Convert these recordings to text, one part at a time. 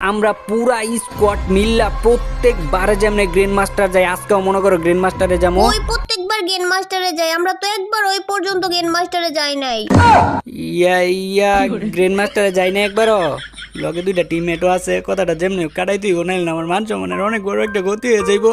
আমরা পুরা স্কোয়াড মিল্লা প্রত্যেকবার যেমন গ্র্যান্ড মাস্টার যাই আজকেও মনে করো গ্র্যান্ড মাস্টারে যাব। ওই প্রত্যেকবার গ্রেন মাস্টারে যাই আমরা তো একবার ওই পর্যন্ত গ্রেন মাস্টারে যাই নাই। ইয়া ইয়া গ্র্যান্ড মাস্টারে যাই না একবারও। লগে দুইটা টিমমেটও আছে কথাটা যেমনি কাটাই তুই নাইল না আমার মান সম্মানের অনেক বড় একটা গতি হয়ে যাইবো।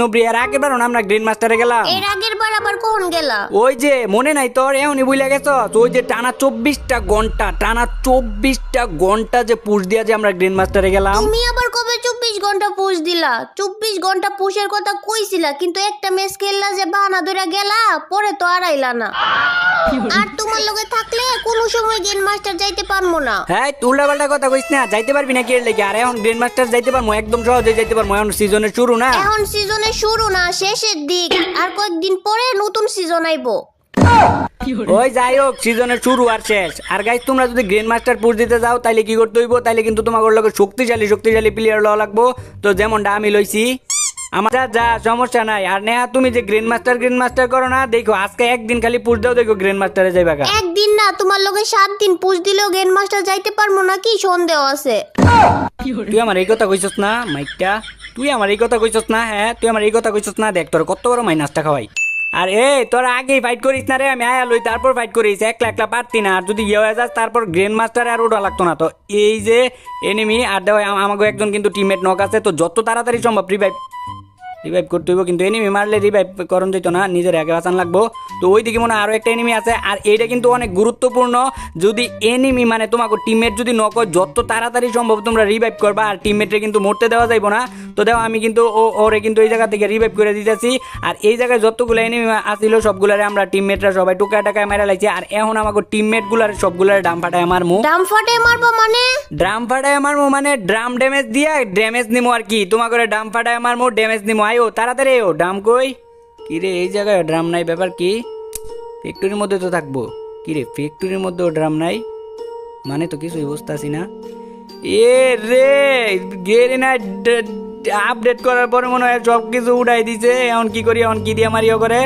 নব্রি আগের আমরা গ্রিন মাস্টারে গেলাম। এর আগের বার আবার কখন গেলা? ওই যে মনে নাই তোর এমনই বুঝলে গেছ? ওই যে টানা চব্বিশটা ঘণ্টা টানা চব্বিশটা ঘণ্টা যে পুষ দিয়া যে আমরা গ্রিন মাস্টারে গেলাম। তুমি আবার কবে চব্বিশ ঘণ্টা পুষ দিলা। চব্বিশ ঘণ্টা পুষের কথা কইছিলা কিন্তু একটা ম্যাচ খেললা যে বাহানা ধরে গেলা পরে তো আর আইলা না। আর তোমার লগে থাকলে কোনো সময় গেম মাস্টার যাইতে পারব না। হ্যাঁ উল্টা পাল্টা কথা কইস না যাইতে পারবি না কি এর লেগে। আর এখন গ্র্যান্ড মাস্টার যাইতে পারব একদম সহজে যাইতে পারব এখন সিজনের শুরু না। এখন সিজনের শুরু না শেষের দিক। আর কয়েকদিন পরে নতুন সিজন আইবো। ওই যাই হোক সিজনের শুরু আর শেষ। আর গাইজ তোমরা যদি গ্র্যান্ড মাস্টার পুষ দিতে যাও তাহলে কি করতে হইব? তাহলে কিন্তু তোমার লগে শক্তিশালী শক্তিশালী প্লেয়ার লওয়া লাগবো। তো যেমনটা আমি লইছি আমার যা সমস্যা নাই। আর নেহা তুমি যে গ্র্যান্ড মাস্টার গ্র্যান্ড মাস্টার করো না দেখো আজকে একদিন খালি পুষ দাও দেখো গ্র্যান্ড মাস্টারে যাইবা। একদিন না তোমার লগে সাত দিন পুষ দিলেও গেম মাস্টার যাইতে পারব না কি সন্দেহ আছে? তুই আমার এই কথা কইছস না মাইকটা তুই আমার এই কথা কইছস না হ্যাঁ তুই আমার এই কথা কইছস না দেখ তোর কত বড় মাইনাসটা খাওয়াই। আর এ, তোর আগে ফাইট করিস না রে, আমি আয়া লই তারপর ফাইট করিস, একলা একলা পারতি না। আর যদি ইয়ে হয়ে যাস, তারপর গ্র্যান্ড মাস্টার আর ওটা লাগতো না। তো এই যে এনিমি আর দেওয়া আমাকে একজন কিন্তু টিমমেট নক আছে, তো যত তাড়াতাড়ি সম্ভব রিভাইভ রিভাইভ করতে হইব কিন্তু এনিমি মারলে রিভাইভ করণ যেত না নিজের আগে বাঁচান লাগবো। তো ওই দিকে মনে হয় আরও একটা এনিমি আছে আর এইটা কিন্তু অনেক গুরুত্বপূর্ণ। যদি এনিমি মানে তোমাকে টিমমেট যদি নক হয় যত তাড়াতাড়ি সম্ভব তোমরা রিভাইভ করবা আর টিমমেটে কিন্তু মরতে দেওয়া যাইব না। তো দেখো আমি কিন্তু ও ওরে কিন্তু এই জায়গা থেকে রিভাইভ করে দিতেছি। আর এই জায়গায় যতগুলো এনিমি আসিল সবগুলারে আমরা টিমমেটরা সবাই টুকা টাকায় মেরা লাইছি। আর এখন আমাকে টিমমেটগুলার সবগুলারে ডাম ফাটায় আমার মুখ ডাম ফাটে মারবো মানে? ড্রাম ফাটায় আমার মো মানে ড্রাম ড্যামেজ দিয়া ড্যামেজ নিমো আর কি। তোমার করে ড্রাম ফাটায় আমার মো ড্যামেজ নিমো। আয়ো তাড়াতাড়ি ও ড্রাম কই? কিরে, এই জায়গায় ড্রাম নাই, ব্যাপার কি? ফ্যাক্টরির মধ্যে তো থাকব। কিরে ফ্যাক্টরির মধ্যেও ড্রাম নাই? মানে তো কিছুই বুঝতেছি না। এ রে, গেরে না আপডেট করার পরে মনে হয় সব কিছু উঠাই দিছে। এখন কি করি, এখন কি দিয়ে মারিও করে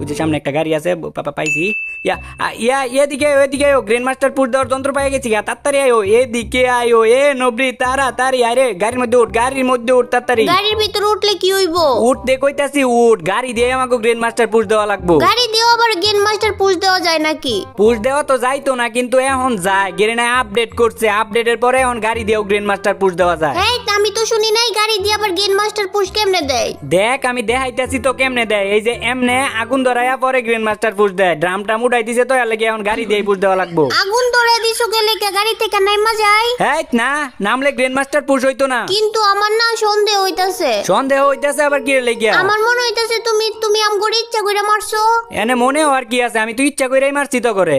ওই যে সামনে একটা গাড়ি আছে পাপা পাইছি। ইয়া ইয়া এদিকে আয়ো, এদিকে আয়ো গ্রেন মাস্টার পুর দেওয়ার যন্ত্র পাই গেছি ইয়া তাড়াতাড়ি আয়ো এদিকে আয়ো এ নবরি তাড়াতাড়ি আরে গাড়ির মধ্যে উঠ গাড়ির মধ্যে উঠ তাড়াতাড়ি। গাড়ির ভিতরে উঠলে কি হইব? উঠ দে কইতাছি উঠ গাড়ি দিয়ে আমাকে গ্রেন মাস্টার পুশ দেওয়া লাগবো। গাড়ি দিয়েও আবার গেম মাস্টার পুষ দেওয়া যায় নাকি? পুশ দেওয়া তো যাইতো না কিন্তু এখন যায় গেরেনা আপডেট করছে আপডেটের পরে এখন গাড়ি দিয়েও গ্রেন মাস্টার পুশ দেওয়া যায়। এই আমি তো শুনি নাই গাড়ি দিয়ে আবার গেম মাস্টার পুষ কেমনে দেয়? দেখ আমি দেখাইতেছি তো কেমনে দেয়। এই যে এমনে আগুন ধরাইয়া পরে গ্রেন মাস্টার পুশ দেয়। ড্রামটা মুটাই দিছে তো এর লাগে এখন গাড়ি দিয়ে পুশ দেওয়া লাগবো। আগুন ধরে দিছো গেলে কে গাড়ি থেকে নাইমা যায়? হ্যাঁ না নামলে গ্রেন মাস্টার পুশ হইতো না। কিন্তু আমার না সন্দেহ হইতাছে। সন্দেহ হইতাছে আবার কি লেগিয়া? আমার মনে হইতাছে তুমি তুমি আম করে ইচ্ছা করে মারছো। এনে মনে আর কি আছে আমি তো ইচ্ছা কইরাই মারছি তো করে।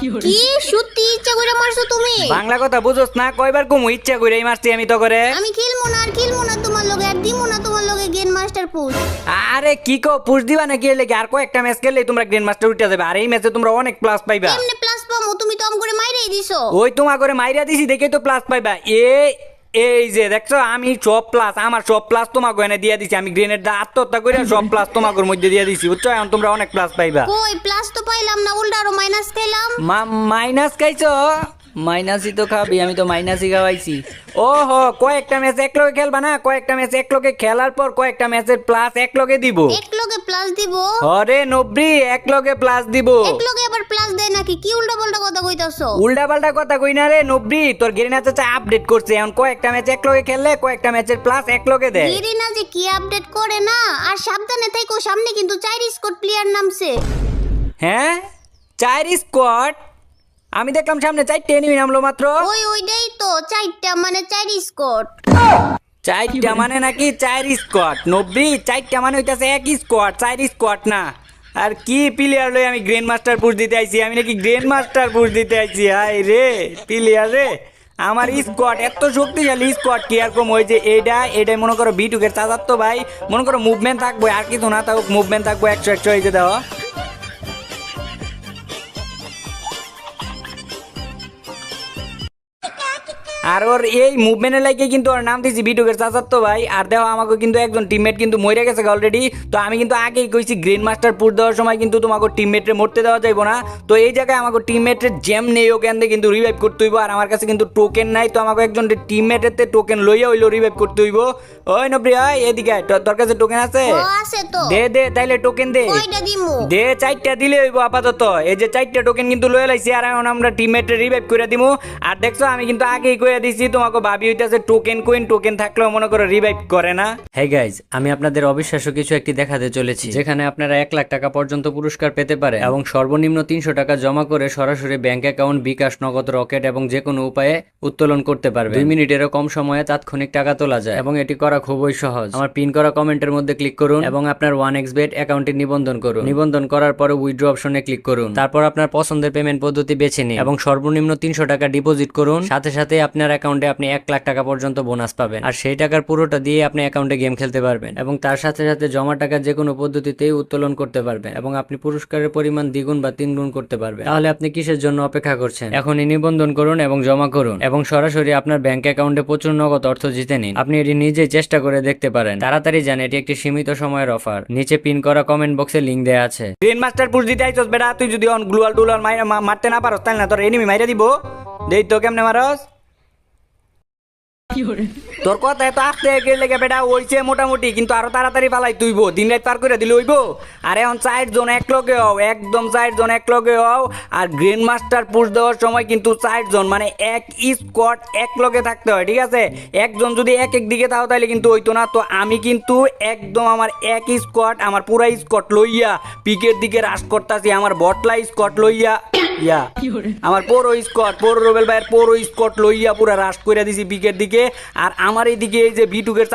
কি সত্যি ইচ্ছা করে মারছো তুমি? বাংলা কথা বুঝোস না কয়বার কমু ইচ্ছা করে মারছি আমি তো করে আমি খেলব না আর খেলব না তোমার লগে আর দিমো না তোমার লগে গেন মাস্টার পুশ আরে কি কো পুশ দিবা নাকি এর লেগে? আর কয়েকটা ম্যাচ খেললে তোমরা গ্রেন মাস্টার উঠে যাবে আর এই ম্যাচে তোমরা অনেক প্লাস পাইবা। এমনি প্লাস পামো? তুমি তো আম করে মাইরাই দিছো। ওই তোমা করে মাইরা দিছি দেখে তো প্লাস পাইবা। এ এই যে দেখছ আমি সব প্লাস আমার সব প্লাস তোমাকে এনে দিয়ে দিছি। আমি গ্রেনেড দা আত্মহত্যা করে সব প্লাস তোমাকে মধ্যে দিয়ে দিছি বুঝছ? এখন তোমরা অনেক প্লাস পাইবা। কই প্লাস তো পাইলাম না উল্টা আরও মাইনাস খাইলাম মাইনাস খাইছো? মাইনাসই তো খাবি আমি তো মাইনাসই খাওয়াইছি। ও হো কয়েকটা ম্যাচ এক লগে খেলবা না? কয়েকটা ম্যাচ এক লগে খেলার পর কয়েকটা ম্যাচের প্লাস এক লগে দিব। এক লগে প্লাস দিব। হরে নব্বি এক লগে প্লাস দিব। এক লগে প্লাস দেয় নাকি? কি উল্টা পাল্টা কথা কইতাছো? উল্টা পাল্টা কথা কই না রে তোর গেরিনা চাচা আপডেট করছে। এখন কয়েকটা ম্যাচ এক লগে খেললে কয়েকটা ম্যাচের প্লাস এক লগে দেয়। গিরিনা যে কি আপডেট করে না আর সাবধানে থাইকো সামনে কিন্তু চাইর প্লেয়ার নামছে। হ্যাঁ? চার স্কোয়াড আমি দেখলাম সামনে চারটে এনিমি নামলো মাত্র। ওই ওইটাই তো চারটা মানে চাইর স্কোর চারটা মানে নাকি চার স্কোয়াড নব্বই চারটা মানে হইতাছে এক স্কোয়াড চার স্কোয়াড না। আর কি প্লেয়ার লই আমি গ্র্যান্ড মাস্টার পুশ দিতে আইছি? আমি নাকি গ্র্যান্ড মাস্টার পুশ দিতে আইছি হাই রে প্লেয়ার রে। আমার স্কোয়াড এত শক্তিশালী স্কোয়াড কি আর কম ওই যে এইটা এটাই মনে করো বিটুকের চাচার তো ভাই, মনে করো মুভমেন্ট থাকব, আর কিছু না থাকুক মুভমেন্ট থাকব, একশো একশো, এই দেওয়া আর ওর এই মুভমেন্টের লাগে কিন্তু ওর নাম দিয়েছি বিটুকের চাচার তো ভাই। আর দেখো আমাকে কিন্তু একজন টিমমেট কিন্তু মরে গেছে অলরেডি তো আমি কিন্তু আগেই কইছি গ্রিন মাস্টার পুর দেওয়ার সময় কিন্তু তোমাকে টিমমেটরে মরতে দেওয়া যাইবো না। তো এই জায়গায় আমাকে টিমমেটের জ্যাম নেই ওখান থেকে কিন্তু রিভাইভ করতে হইব। আর আমার কাছে কিন্তু টোকেন নাই তো আমাকে একজন টিমমেটের টোকেন লইয়া হইল রিভাইভ করতে হইব। ওই নপ্রিয়া এদিকে আয়, তোর- কাছে টোকেন আছে? ও আছে তো। দে দে তাইলে টোকেন দে। দে চারটা দিলে হইব আপাতত। এই যে চারটা টোকেন কিন্তু লয়ে লাইছি আর এখন আমরা টিমমেটে রিভাইভ করে দিমু। আর দেখছ আমি কিন্তু আগেই কইয়া দিছি, তোমাকে ভাবি হইতাছে টোকেন কোইন টোকেন থাকলেও মনে করো রিভাইভ করে না। হ্যাঁ গাইজ আমি আপনাদের অবিশ্বাস্য কিছু একটি দেখাতে চলেছি, যেখানে আপনারা এক লাখ টাকা পর্যন্ত পুরস্কার পেতে পারেন এবং সর্বনিম্ন তিনশো টাকা জমা করে সরাসরি ব্যাংক অ্যাকাউন্ট বিকাশ, নগদ, রকেট এবং যে কোনো উপায়ে উত্তোলন করতে পারবে দুই মিনিটেরও কম সময়ে তাৎক্ষণিক টাকা তোলা যায় এবং এটি করা খুবই সহজ। আমার পিন করা কমেন্টের মধ্যে ক্লিক করুন এবং আপনার ওয়ান এক্স বেট অ্যাকাউন্টে নিবন্ধন করুন। নিবন্ধন করার পরে উইথড্র অপশনে ক্লিক করুন। তারপর আপনার পছন্দের পেমেন্ট পদ্ধতি বেছে নিন এবং সর্বনিম্ন তিনশো টাকা ডিপোজিট করুন। সাথে সাথে আপনার অ্যাকাউন্টে আপনি এক লাখ টাকা পর্যন্ত বোনাস পাবেন। আর সেই টাকার পুরোটা দিয়ে আপনি অ্যাকাউন্টে গেম খেলতে পারবেন এবং তার সাথে সাথে জমা টাকা যে কোনো পদ্ধতিতেই উত্তোলন করতে পারবেন এবং আপনি পুরস্কারের পরিমাণ দ্বিগুণ বা তিনগুণ করতে পারবেন। তাহলে আপনি কিসের জন্য অপেক্ষা করছেন? এখনই নিবন্ধন করুন এবং জমা করুন এবং সরাসরি আপনার ব্যাংক অ্যাকাউন্টে প্রচুর নগদ অর্থ জিতে নিন। আপনি এটি নিজেই চেষ্টা করে দেখতে পারেন। তাড়াতাড়ি জান, এটি একটি সীমিত সময়ের অফার নিচে পিন করা কমেন্ট বক্সে লিঙ্ক দেওয়া আছে। গ্রিন মাস্টার পুশ দিতে আইছস বেটা তুই যদি অন গ্লুয়াল টুলাল মারতে না পারস তাহলে না তোর এনিমি মাইরা দিব। দেই তো কেমনে মারস? তোর কথা এত আস্তে কে লেগে বেটা, ওইছে মোটামুটি, কিন্তু আরও তাড়াতাড়ি পালাই তুইব। দিন রাত পার করে দিলে হইব। আর এখন চার জন এক লগে হও, একদম চার জন এক লগে হও। আর গ্রিন মাস্টার পুশ দেওয়ার সময় কিন্তু চার জন মানে এক স্কোয়াড এক লগে থাকতে হয়, ঠিক আছে? একজন যদি এক এক দিকে তাও তাহলে কিন্তু হইতো না। তো আমি কিন্তু একদম আমার এক স্কোয়াড আমার পুরা স্কোয়াড লইয়া, পিকের দিকে রাশ করতাছি, আমার বটলা স্কোয়াড লইয়া। ইয়া আমার পুরো স্কট পুরো রোবেল ভাইয়ের পুরো স্কট লইয়া পুরো রাশ করে দিছি পিকের দিকে। আর আমার এইদিকে এই যে বিটুকের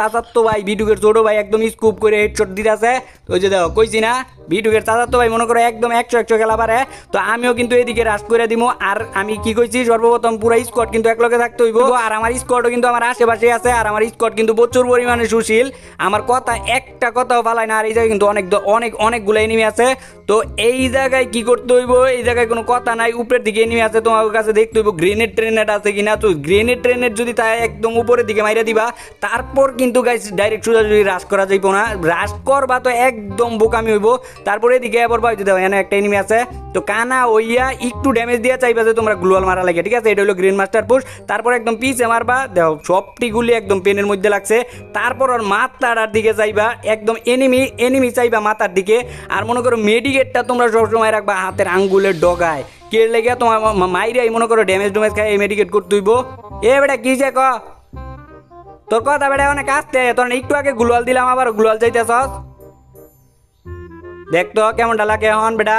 ভাই বিটুকের ছোট ভাই একদম স্কুপ করে হেডশট দিতেছে। ওই যে দেখো কইছি না? বিটুকের ভাই মনে করো একদম একশো একশো খেলা পারে। তো আমিও কিন্তু এদিকে রাশ করে দিব আর আমি কি কইছি সর্বপ্রথম পুরো স্কট কিন্তু একলগে থাকতে হইব। আর আমার স্কটও কিন্তু আমার আশেপাশে আছে। আর আমার স্কট কিন্তু প্রচুর পরিমাণে সুশীল। আমার কথা একটা কথাও ফালাই না। আর এই জায়গায় কিন্তু অনেক অনেক অনেকগুলো এনিমি আছে। তো এই জায়গায় কি করতে হইব? এই জায়গায় কোনো কথা নাই, উপরের দিকে এনিমি আছে, তোমার কাছে দেখতে হইব গ্রেনেড ট্রেনেড আছে কিনা। তো গ্রেনেড ট্রেনেড যদি তাই একদম উপরের দিকে মাইরা দিবা, তারপর কিন্তু গাইস ডাইরেক্ট সোজা যদি রাশ করা যাইব না। রাশ করবা তো একদম বোকামি হইব। তারপরে এদিকে আবার ভাই, দেখো, এখানে একটা এনিমি আছে। তো কানা ওইয়া একটু ড্যামেজ দিয়ে চাইবা যে তোমরা গ্লোয়াল মারা লাগে, ঠিক আছে? এটা হলো গ্রিন মাস্টার পুশ তারপর একদম পিছে মারবা, দেখো, সবটি গুলি একদম পেনের মধ্যে লাগছে। তারপর ওর মাথার দিকে যাইবা একদম এনিমি এনিমি চাইবা মাথার দিকে। আর মনে করো মেডিকেটটা তোমরা সবসময় রাখবা হাতের আঙ্গুলের ডগায়। কে লেগে তোমার মাইরাই মনে করো ড্যামেজ ড্যামেজ খাই এই মেডিকেট করতে হইব এ বেটা কি যে ক? তোর কথা বেটা অনেক আসতে তোর একটু আগে গ্লোয়াল দিলাম আবার গ্লোয়াল চাইতেছস দেখ তো কেমনটা লাগে এখন বেটা।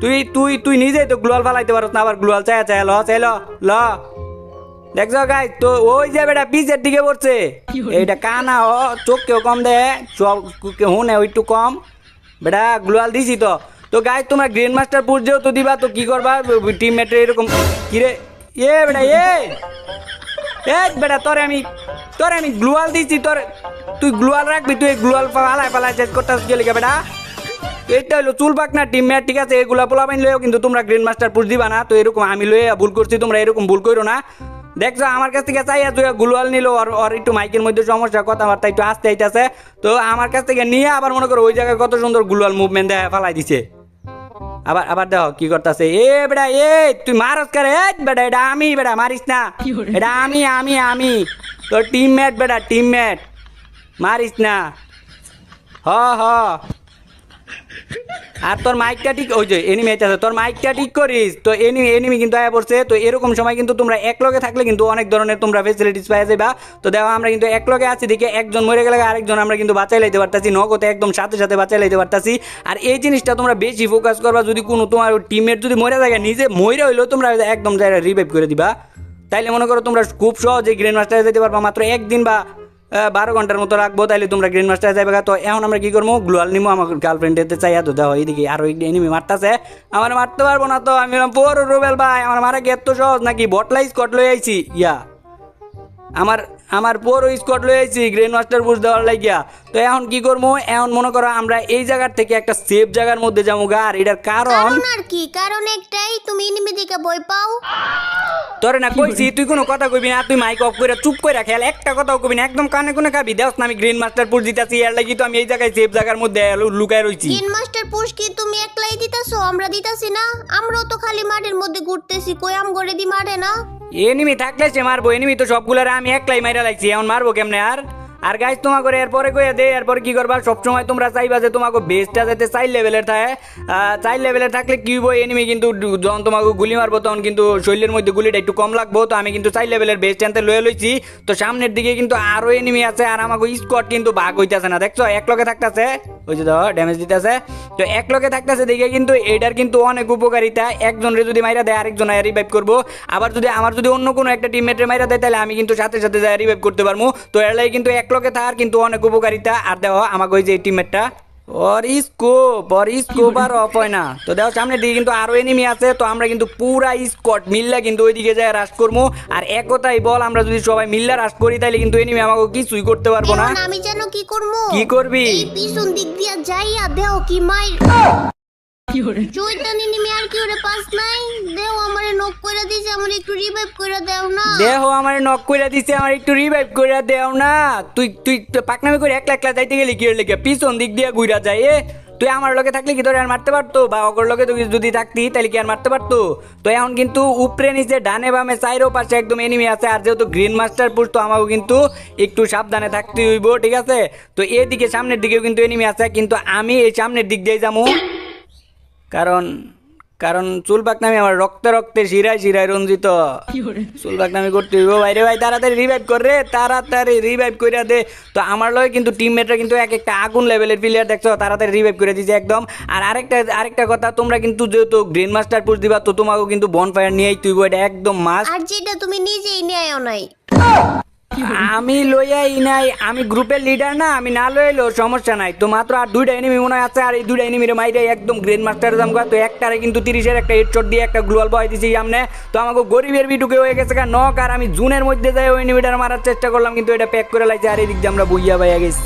তুই তুই তুই নিজেই তো গ্লোয়াল ফালাইতে পারস না আবার গ্লোয়াল চায় চায় ল চাই ল দেখছ গাই তো ওই যে বেটা পিচের দিকে পড়ছে। এইটা কানা ও চোখ কেউ কম দে সব হুনে একটু কম। বেটা গ্লোয়াল দিছি তো। তো গাই তোমরা গ্রেন মাস্টার পুর তো দিবা, তো কি করবা? টিম মেটে এরকম কিরে? এ বেটা, এ! এ বেটা, তোরে আমি তোরে আমি গ্লোয়াল দিছি, তোর তুই গ্লোয়াল রাখবি, তুই গ্লোয়াল ফালাই ফালাই চেক করতে চলে গে বেটা। এটা হলো চুল না টিম ম্যাট ঠিক আছে? এগুলা পোলা পাইন লয়েও কিন্তু তোমরা গ্রিন মাস্টার পুষ দিবা না। তো এরকম আমি লয়ে ভুল করছি, তোমরা এরকম ভুল করো না। দেখছ আমার কাছ থেকে চাইয়া তুই গুলওয়াল নিল আর আর একটু মাইকের মধ্যে সমস্যা কথাবার্তা একটু আসতে আইতাছে। তো আমার কাছ থেকে নিয়ে আবার মনে করো ওই জায়গায় কত সুন্দর গুলওয়াল মুভমেন্ট দেয় ফালাই দিছে। আবার আবার দেখো কি করতেছে। এ বেটা এ তুই মারস করে এ বেটা এটা আমি বেটা মারিস না। এটা আমি আমি আমি। তোর টিমমেট বেটা টিমমেট মারিস না। হ হ। আর তোর মাইকটা ঠিক, ওই যে এনিমি আছে, তোর মাইকটা ঠিক করিস। তো এনিমি এনিমি কিন্তু আয়া পড়ছে, তো এরকম সময় কিন্তু তোমরা এক লগে থাকলে কিন্তু অনেক ধরনের তোমরা ফেসিলিটিস পাই যাবা তো দেখো আমরা কিন্তু এক লগে আছি, দেখে একজন মরে গেলে আরেকজন আমরা কিন্তু বাঁচাই লাইতে পারতাছি, নগদে একদম সাথে সাথে বাঁচাই লাইতে পারতাছি। আর এই জিনিসটা তোমরা বেশি ফোকাস করবা, যদি কোনো তোমার টিমের যদি মরে থাকে, নিজে মরে হইলেও তোমরা একদম রিভাইভ করে দিবা। তাইলে মনে করো তোমরা খুব সহজে গ্রেন মাস্টারে যেতে পারবা, মাত্র একদিন বা বারো ঘণ্টার মতো রাখব তাহলে তোমরা গ্রিন মাস্টার যাবে তো এখন আমরা কি করব? গ্লোয়াল নিবো আমার গার্লফ্রেন্ডের চাইয়া তো দেখো এইদিকে আরও এনিমি মারতেছে। আমার মারতে পারব না তো, আমি পুরো রুবেল ভাই, আমার মারা গেত তো সহজ নাকি? বটলাইজ স্কট আইছি। ইয়া। আমার আমার পুরো স্কোয়াড লয়েছি গ্রেন মাস্টার পুশ দেওয়ার লাগিয়া। তো এখন কি করব? এখন মনে করো আমরা এই জায়গার থেকে একটা সেফ জায়গার মধ্যে যাব গা। আর এটার কারণ কারণ আর কি? কারণ একটাই তুমি ইনিমি দিকে বই পাও। তোরে না কইছি তুই কোনো কথা কইবি না তুই মাইক অফ করে চুপ করে খেয়াল একটা কথাও কইবি না একদম কানে কোনে খাবি। দেখ না আমি গ্রিন মাস্টার পুশ দিতেছি এর লাগি তো আমি এই জায়গায় সেফ জায়গার মধ্যে লুকায় রইছি। গেম মাস্টার পুশ কি তুমি একলাই দিতাছো? আমরা দিতাছি না? আমরাও তো খালি মাঠের মধ্যে ঘুরতেছি কই আম করে দি মাঠে না? এনিমি থাকলে সে মারবো। এনিমি তো সবগুলো আমি একলাই মাইরা লাগছি এমন মারবো কেমনে আর? আর গাইজ তোমাকে এরপরে কইয়া দে, এরপর কি করবা? সবসময় তোমরা চাইবা যে তোমাকে বেসটা যাতে চাই লেভেলের থাকে। চাই লেভেলের থাকলে কি হইব? এনিমি কিন্তু যখন তোমাকে গুলি মারবো, তখন কিন্তু শরীরের মধ্যে গুলিটা একটু কম লাগবো। তো আমি কিন্তু চাই লেভেলের বেস টেনতে লয়ে লইছি। তো সামনের দিকে কিন্তু আরও এনিমি আছে, আর আমাকে স্কোয়াড কিন্তু ভাগ হইতেছে না। দেখছ? এক লগে থাকতেছে। ওই যে ধর ড্যামেজ দিতেছে। তো এক লগে থাকতেছে দেখে কিন্তু এটার কিন্তু অনেক উপকারিতা। একজনের যদি মাইরা দেয়, আরেকজন রিভাইভ করব। আবার যদি আমার যদি অন্য কোনো একটা টিমমেটের মাইরা দেয়, তাহলে আমি কিন্তু সাথে সাথে রিভাইভ করতে পারব তো এর লাগে কিন্তু এক লগে থাকার কিন্তু অনেক উপকারিতা। আর দেখো আমাকে ওই যে টিমমেটটা ওর স্কোপ ওর স্কোপ আর অফ হয় না। তো দেখো সামনের দিকে কিন্তু আরও এনিমি আছে তো আমরা কিন্তু পুরা স্কট মিল্লা কিন্তু ওইদিকে যায় রাশ করব আর একতাই বল আমরা যদি সবাই মিল্লা রাশ করি তাহলে কিন্তু এনিমি আমাকে কিছুই করতে পারব না। আমি যেন কি করব কি করবি? এই পিছন দিক দিয়া যাইয়া দেও কি মাইর চৈতানি নিমি আর কি ওরে পাস নাই? দেও নক কইরা দিছে, আমার একটু রিভাইভ কইরা দেও না। দেহ আমার নক কইরা দিছে, আমার একটু রিভাইভ কইরা দেও না। তুই তুই পাকনামি করে একলা একলা যাইতে গেলি, কি লেগে পিছন দিক দিয়ে ঘুরা যায় তুই আমার লগে থাকলে কি তোর আর মারতে পারতো? বা অগর লগে তুই যদি থাকতি তাহলে কি আর মারতে পারতো? তো এখন কিন্তু উপরে নিচে, ডানে বামে, চাইরো পাশে একদম এনিমি আছে, আর যেহেতু গ্রিন মাস্টার পুষ আমাকে কিন্তু একটু সাবধানে থাকতে হইব, ঠিক আছে? তো এদিকে সামনের দিকেও কিন্তু এনিমি আছে, কিন্তু আমি এই সামনের দিক দিয়ে যাব কারণ কারণ চুল পাকনামি আমার রক্তে রক্তে শিরায় শিরায় রঞ্জিত। চুল পাকনামি করতে হইব ভাই রে ভাই তাড়াতাড়ি রিভাইভ কর রে তাড়াতাড়ি রিভাইভ করে দে। তো আমার লগে কিন্তু টিমমেটরা কিন্তু এক একটা আগুন লেভেলের প্লেয়ার দেখছ তাড়াতাড়ি রিভাইভ করে দিছে একদম। আর আরেকটা আরেকটা কথা তোমরা কিন্তু যেহেতু গ্রিন মাস্টার পুষ দিবা তো তোমাকেও কিন্তু বন ফায়ার নিয়েই তুই এটা একদম মাস্ট আর যেটা তুমি নিজেই নেও নাই। আমি লইয়াই নাই, আমি গ্রুপের লিডার না, আমি না লইলো সমস্যা নাই। তো মাত্র আর দুইটা এনিমি মনে আছে, আর এই দুইটা এনিমির মাইরে একদম গ্রেন মাস্টারের দাম তো একটারে কিন্তু তিরিশের একটা হেডশট দিয়ে একটা গ্লোয়াল বয় দিছি সামনে। তো আমাকে গরিবের বিটুকে হয়ে গেছে নক আর আমি জুনের মধ্যে যাই, ওই এনিমিটার মারার চেষ্টা করলাম, কিন্তু এটা প্যাক করে লাইছে, আর এদিক দিয়ে আমরা বইয়া বাইয়া গেছি।